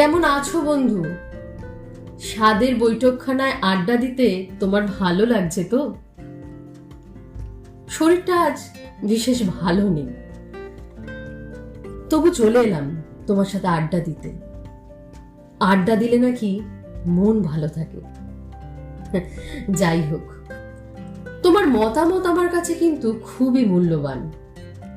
কেমন আছো বন্ধু? স্বাদের বৈঠকখানায় আড্ডা দিতে তোমার ভালো লাগছে তো? শরীরটা আজ বিশেষ ভালো নেই। তবু চলে এলাম তোমার সাথে আড্ডা দিতে। আড্ডা দিলে নাকি মন ভালো থাকে। যাই হোক, তোমার মতামত আমার কাছে কিন্তু খুবই মূল্যবান।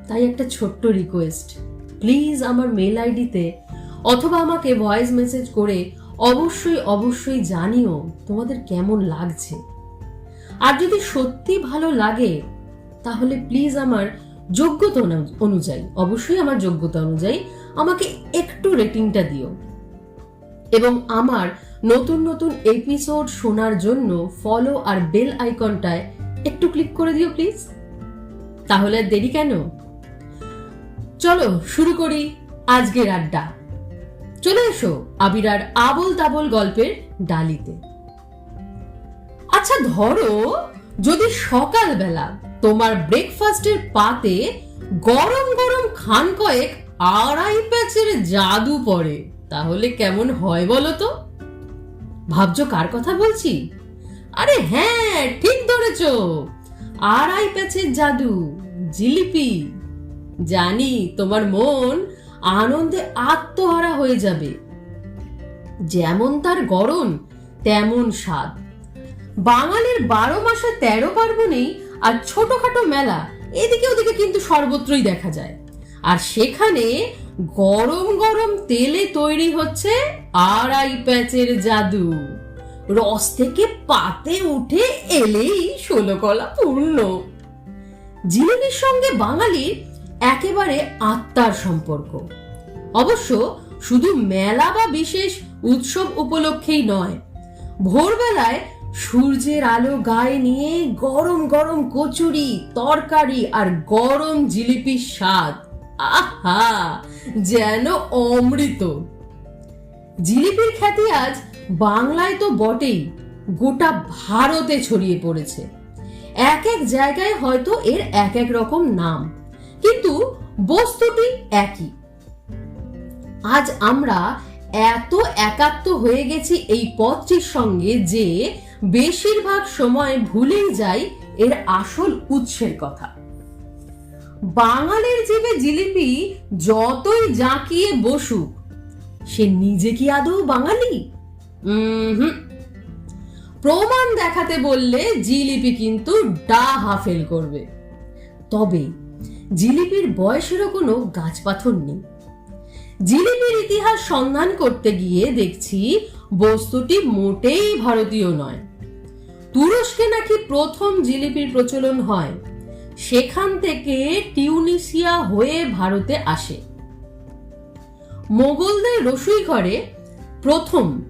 তাই একটা ছোট্ট রিকোয়েস্ট প্লিজ আমার মেল আইডিতে অথবা আমাকে ভয়েস মেসেজ করে অবশ্যই অবশ্যই জানিও তোমাদের কেমন লাগছে। আর যদি সত্যি ভালো লাগে, তাহলে প্লিজ আমার যোগ্যতা অনুযায়ী, অবশ্যই আমার যোগ্যতা অনুযায়ী আমাকে একটু রেটিংটা দিও। এবং আমার নতুন নতুন এপিসোড শোনার জন্য ফলো আর বেল আইকনটায় একটু ক্লিক করে দিও প্লিজ তাহলে দেরি কেন? চলো শুরু করি আজকের আড্ডা। চলে এসো আবিরার আবল তাবল গল্পের ডালিতে। আচ্ছা ধরো, যদি সকালবেলা তোমার ব্রেকফাস্টের পাতে গরম গরম খান কয়েক আড়াই প্যাচের জাদু পড়ে, তাহলে কেমন হয় বলো তো? ভাবছ কার কথা বলছি? আরে হ্যাঁ ঠিক ধরেছ। আড়াই প্যাচের জাদু, জিলিপি। জানি তোমার মন আনন্দে আত্মহারা হয়ে যাবে। যেমন তার গরম তেমন স্বাদ। বাঙালির বারো মাসে তেরো পার্বণেই আর ছোটখাটো মেলা এদিকে ওদিকে কিন্তু সর্বত্রই দেখা যায়। আর সেখানে গরম গরম তেলে তৈরি হচ্ছে আড়াই প্যাচের জাদু। রস থেকে পাতে উঠে এলেই ষোলো কলা পূর্ণ। জিলিপির সঙ্গে বাঙালির একেবারে আত্মার সম্পর্ক। অবশ্য শুধু মেলা বা বিশেষ উৎসব উপলক্ষেই নয়, ভোরবেলায় সূর্যের আলো গায়ে নিয়ে গরম গরম কচুরি, তরকারি আর গরম জিলিপির স্বাদ। আহা, যেন অমৃত। জিলিপির খ্যাতি আজ বাংলায় তো বটেই, গোটা ভারতে ছড়িয়ে পড়েছে। এক এক জায়গায় হয়তো এর এক এক রকম নাম। কিন্তু বস্তুটি একই। আজ আমরা এত একাত্ম হয়ে গেছি এই পথটির সঙ্গে যে বেশিরভাগ সময় ভুলেই যাই এর আসল উৎসের কথা। বাঙালির জীবে জিলিপি যতই জাঁকিয়ে বসুক, সে নিজে কি আদৌ বাঙালি? প্রমাণ দেখাতে বললে জিলিপি কিন্তু ডা হাফেল করবে। তবে জিলিপির বয়সেরও কোনো গাছপাথর নেই। জিলিপির ইতিহাস সন্ধান করতে গিয়ে দেখছি বস্তুটি মোটেই ভারতীয় নয়। তুরস্কে নাকি প্রথম জিলিপির প্রচলন হয়। সেখান থেকে টিউনিসিয়া হয়ে ভারতে আসে। মোগলদের রসুই ঘরে প্রথম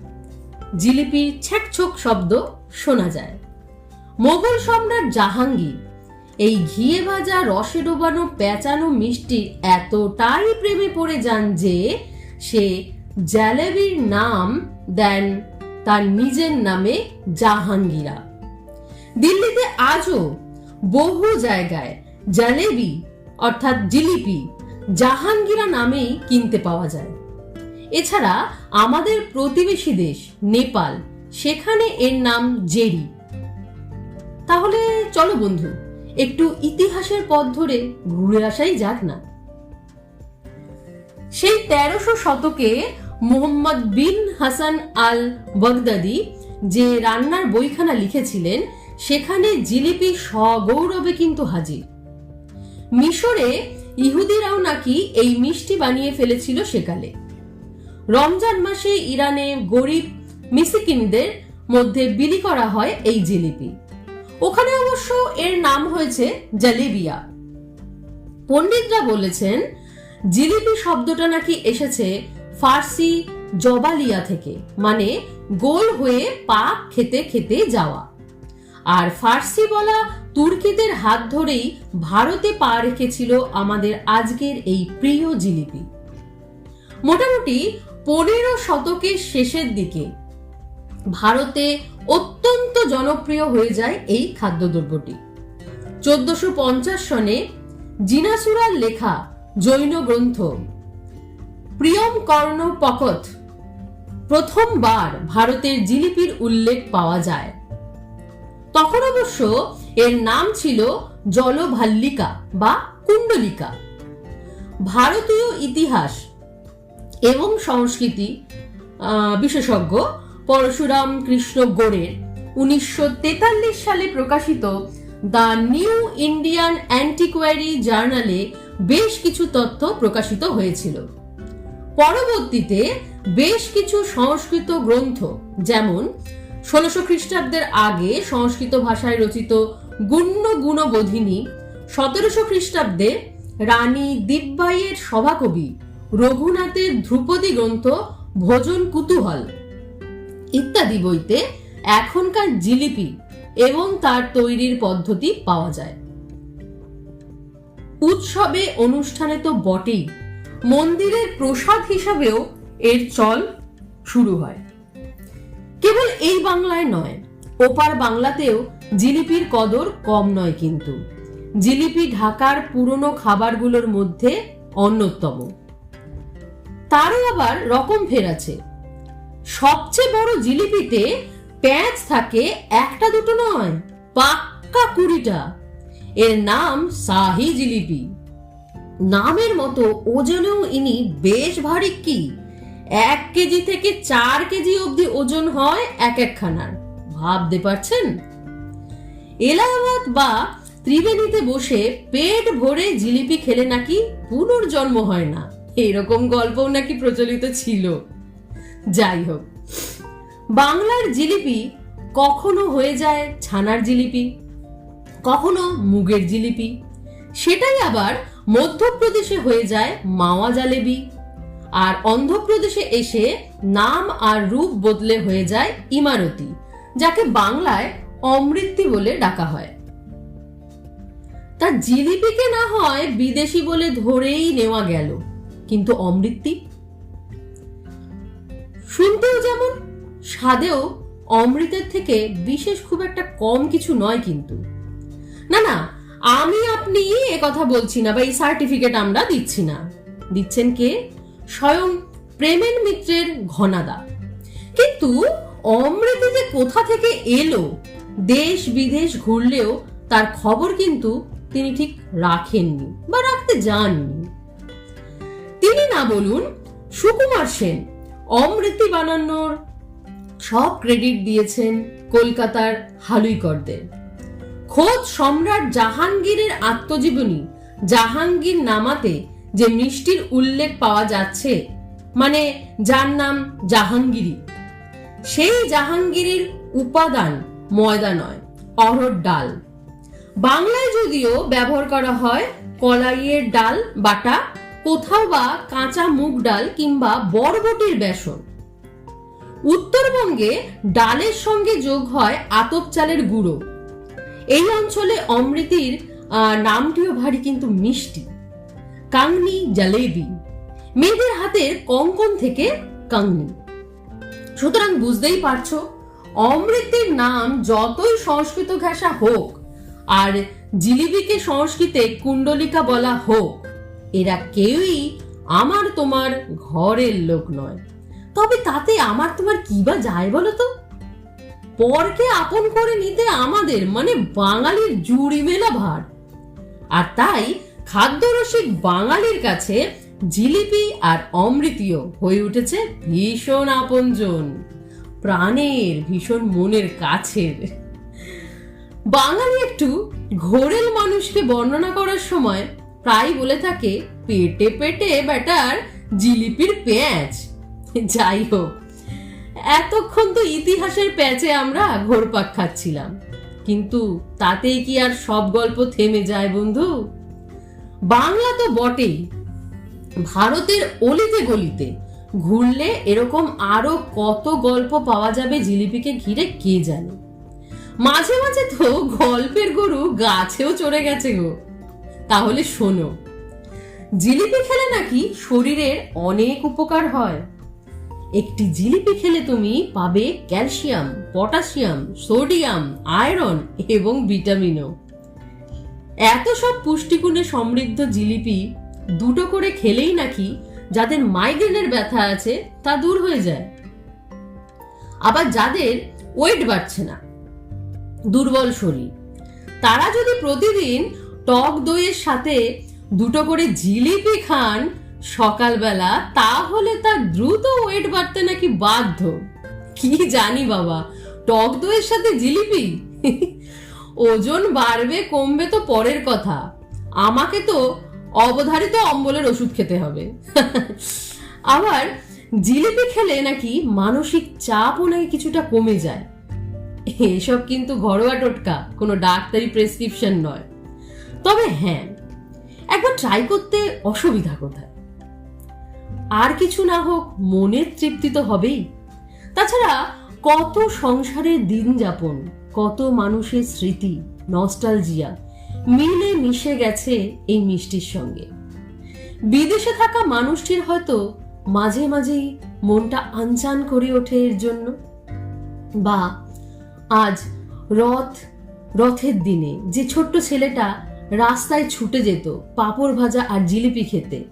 জিলিপির ছ্যাকছোক শব্দ শোনা যায়। মোগল সম্রাট জাহাঙ্গীর এই ঘিয়ে ভাজা রসে ডোবানো পেঁচানো মিষ্টি এতটাই প্রেমে পড়ে যান যে সে জ্যালেবির নাম দেন তার নিজের নামে জাহাঙ্গীরা। দিল্লিতে আজও বহু জায়গায় জালেবি অর্থাৎ জিলিপি জাহাঙ্গীরা নামেই কিনতে পাওয়া যায়। এছাড়া আমাদের প্রতিবেশী দেশ নেপাল, সেখানে এর নাম জেরি। তাহলে চলো বন্ধু একটু ইতিহাসের পথ ধরে ঘুরে আসাই যাক না। সেই তেরোশো শতকে Muhammad bin Hasan al Baghdadi যে রান্নার বইখানা লিখেছিলেন, সেখানে জিলিপি সগৌরবে কিন্তু হাজির। মিশরে ইহুদিরাও নাকি এই মিষ্টি বানিয়ে ফেলেছিল সেকালে। রমজান মাসে ইরানে গরিব মিসিকিনদের মধ্যে বিলি করা হয় এই জিলিপি। ওখানে অবশ্য এর নাম হয়েছে জালেবিয়া। পণ্ডিতরা বলেছেন, জিলিপি শব্দটা নাকি এসেছে ফার্সি জবালিয়া থেকে মানে গোল হয়ে পাক খেতে খেতে যাওয়া। আর ফার্সি বলা তুর্কিদের হাত ধরেই ভারতে পা রেখেছিল আমাদের আজকের এই প্রিয় জিলিপি। মোটামুটি পনেরো শতকের শেষের দিকে ভারতে অত্যন্ত জনপ্রিয় হয়ে যায় এই খাদ্যদ্রব্যটি চোদ্দশো পঞ্চাশ সনে জিনাসুরার লেখা জৈন গ্রন্থ, প্রিয়ম কর্ণ পকথ প্রথমবার ভারতের জিলিপির উল্লেখ পাওয়া যায়। তখন অবশ্য এর নাম ছিল জলভাল্লিকা বা কুণ্ডলিকা। ভারতীয় ইতিহাস এবং সংস্কৃতি বিশেষজ্ঞ পরশুরাম কৃষ্ণ গোড়ের উনিশশো তেতাল্লিশ সালে প্রকাশিত দ্য নিউ ইন্ডিয়ান অ্যান্টিকোয়ারি জার্নালে বেশ কিছু তথ্য প্রকাশিত হয়েছিল। পরবর্তীতে বেশ কিছু সংস্কৃত গ্রন্থ, যেমন ষোলশো খ্রিস্টাব্দের আগে সংস্কৃত ভাষায় রচিত গুণ্য গুণবোধিনী, সতেরোশো খ্রিস্টাব্দে রানী দিব্যাইয়ের সভাকবি রঘুনাথের ধ্রুপদী গ্রন্থ ভোজন কুতূহল ইত্যাদি বইতে এখনকার জিলিপি এবং তার তৈরির পদ্ধতি পাওয়া যায়। উৎসবে অনুষ্ঠানে তো বটেই। মন্দিরের প্রসাদ হিসাবেও এর চল শুরু হয়। কেবল এই বাংলায় নয়, ওপার বাংলাতেও জিলিপির কদর কম নয় কিন্তু। জিলিপি ঢাকার পুরনো খাবারগুলোর মধ্যে অন্যতম। তারও আবার রকম ফের আছে। সবচেয়ে বড় জিলিপিতে প্যাঁচ থাকে একটা দুটো নয়, পাক্কা কুড়িটা। এর নাম শাহি জিলিপি। নামের মতো ওজনেও ইনি বেশ ভারী কি? এক কেজি থেকে চার কেজি অবধি ওজন হয় এক একখানার। ভাবতে পারছেন? এলাহাবাদ বা ত্রিবেণীতে বসে পেট ভরে জিলিপি খেলে নাকি পুনর্জন্ম হয় না? এরকম গল্পও নাকি প্রচলিত ছিল। যাই হোক। বাংলার জিলিপি কখনো হয়ে যায় ছানার জিলিপি, কখনো মুগের জিলিপি। সেটাই আবার মধ্যপ্রদেশে হয়ে যায় মাওয়া জালেবি। আর অন্ধ্রপ্রদেশে এসে নাম আর রূপ বদলে হয়ে যায় ইমারতি, যাকে বাংলায় অমৃতি বলে ডাকা হয়। তা জিলিপিকে না হয় বিদেশি বলে ধরেই নেওয়া গেল, কিন্তু অমৃতি শুনতেও যেমন, স্বাদেও অমৃতের থেকে বিশেষ খুব একটা কম কিছু নয় কিন্তু। না না, আমি আপনি এ কথা বলছি না বা এই সার্টিফিকেট আমরা দিচ্ছি না। দিচ্ছেন কে? স্বয়ং প্রেমের মিত্রের ঘনাদা। কিন্তু অমৃতি যে কোথা থেকে এলো, দেশ বিদেশ ঘুরলেও তার খবর কিন্তু তিনি ঠিক রাখেননি বা রাখতে যাননি। তিনি না বলুন, সুকুমার সেন অমৃতি বানানোর সব ক্রেডিট দিয়েছেন কলকাতার হালুইকরদের। খোদ সম্রাট জাহাঙ্গীরের আত্মজীবনী জাহাঙ্গীর নামাতে যে মিষ্টির উল্লেখ পাওয়া যাচ্ছে মানে যার নাম জাহাঙ্গীরি সেই জাহাঙ্গীরের উপাদান ময়দা নয় অরহর ডাল। বাংলায় যদিও ব্যবহার করা হয় কলাইয়ের ডাল, বাটা কোথাও বা কাঁচা মুগ ডাল কিংবা বরবটির বেসন। উত্তরবঙ্গে ডালের সঙ্গে যোগ হয় আতপ চালের গুঁড়ো। এই অঞ্চলে অমৃতির নামটিও ভারী কিন্তু মিষ্টি। কাংনি জালেবি। মেয়েদের হাতের কঙ্কন থেকে কাংনি। সুতরাং বুঝতেই পারছ, অমৃতির নাম যতই সংস্কৃত ঘেঁষা হোক, আর জিলিবিকে সংস্কৃতে কুণ্ডলিকা বলা হোক এরা কেউই আমার তোমার ঘরের লোক নয়। তবে তাতে আমার তোমার কি বা যায় বলো তো? পরকে আপন করে নিতে আমাদের মানে বাঙালির জুড়ি মেলা ভার। আর তাই খাদ্যরসিক বাঙালির কাছে জিলিপি আর অমৃতীয় হয়ে উঠেছে ভীষণ আপনজন। প্রাণের ভীষণ মনের কাছের। বাঙালি একটু ঘোরেল মানুষকে বর্ণনা করার সময় প্রায় বলে থাকে, পেটে পেটে ব্যাটার জিলিপির পেঁয়াজ। যাই হোক, এতক্ষণ তো ইতিহাসের প্যাচে আমরা ঘোরপাক খাচ্ছিলাম। কিন্তু তাতেই কি আর সব গল্প থেমে যায় বন্ধু? বাংলা তো বটেই। ভারতের অলিতে গলিতে ঘুরলে এরকম আরও কত গল্প পাওয়া যাবে জিলিপিকে ঘিরে কে জানে? মাঝে মাঝে তো গল্পের গরু গাছেও চড়ে গেছে গো। তাহলে শোনো। জিলিপি খেলে নাকি শরীরের অনেক উপকার হয়। একটি জিলিপি খেলে তুমি পাবে ক্যালসিয়াম, পটাশিয়াম, সোডিয়াম, আয়রন এবং ভিটামিনও। এত সব পুষ্টিগুণে সমৃদ্ধ জিলিপি দুটো করে খেলেই নাকি যাদের মাইগ্রেনের ব্যথা আছে তা দূর হয়ে যায়। আবার যাদের ওয়েট বাড়ছে না, দুর্বল শরীর, তারা যদি প্রতিদিন টক দইয়ের সাথে দুটো করে জিলিপি খান সকালবেলা, তাহলে তার দ্রুত ওয়েট বাড়তে নাকি বাধ্য। কি জানি বাবা, টক দইয়ের সাথে জিলিপি? ওজন বাড়বে, কমবে তো পরের কথা। আমাকে তো অবধারিত অম্বলের ওষুধ খেতে হবে। আবার জিলিপি খেলে নাকি মানসিক চাপও নাকি কিছুটা কমে যায়। এসব কিন্তু ঘরোয়া টোটকা, কোনো ডাক্তারি প্রেসক্রিপশন নয়। তবে হ্যাঁ একবার ট্রাই করতে অসুবিধা কোথায়? আর কিছু না হোক মনের তৃপ্তি তো হবেই। তাছাড়া, কত সংসারের দিন যাপন, কত মানুষের স্মৃতি নস্টালজিয়া মিলে মিশে গেছে এই মিষ্টির সঙ্গে। বিদেশে থাকা মানুষটির হয়তো মাঝে মাঝেই মনটা আনচান করে ওঠে এর জন্য। বা আজ রথ, রথের দিনে যে ছোট্ট ছেলেটা রাস্তায় ছুটে যেত পাঁপড় ভাজা আর জিলিপি খেতে।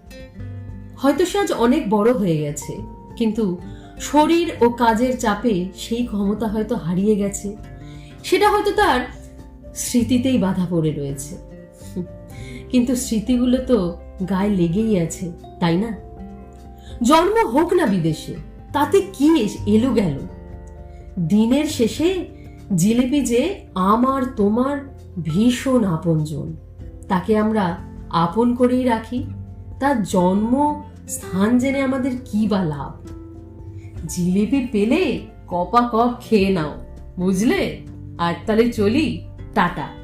হয়তো সে আজ অনেক বড় হয়ে গেছে, কিন্তু শরীর ও কাজের চাপে সেই ক্ষমতা হয়তো হারিয়ে গেছে। সেটা হয়তো তার স্মৃতিতেই বাধা পড়ে রয়েছে। কিন্তু স্মৃতিগুলো তো গায়ে লেগেই আছে, তাই না? জন্ম হোক না বিদেশে, তাতে কি এলো গেল? দিনের শেষে জিলিপি যে আমার তোমার ভীষণ আপনজন। তাকে আমরা আপন করেই রাখি। তার জন্ম স্থান জেনে আমাদের কি বা লাভ? জিলিপি পেলে কপা কপ খেয়ে নাও, বুঝলে? আর তাহলে চলি, টাটা।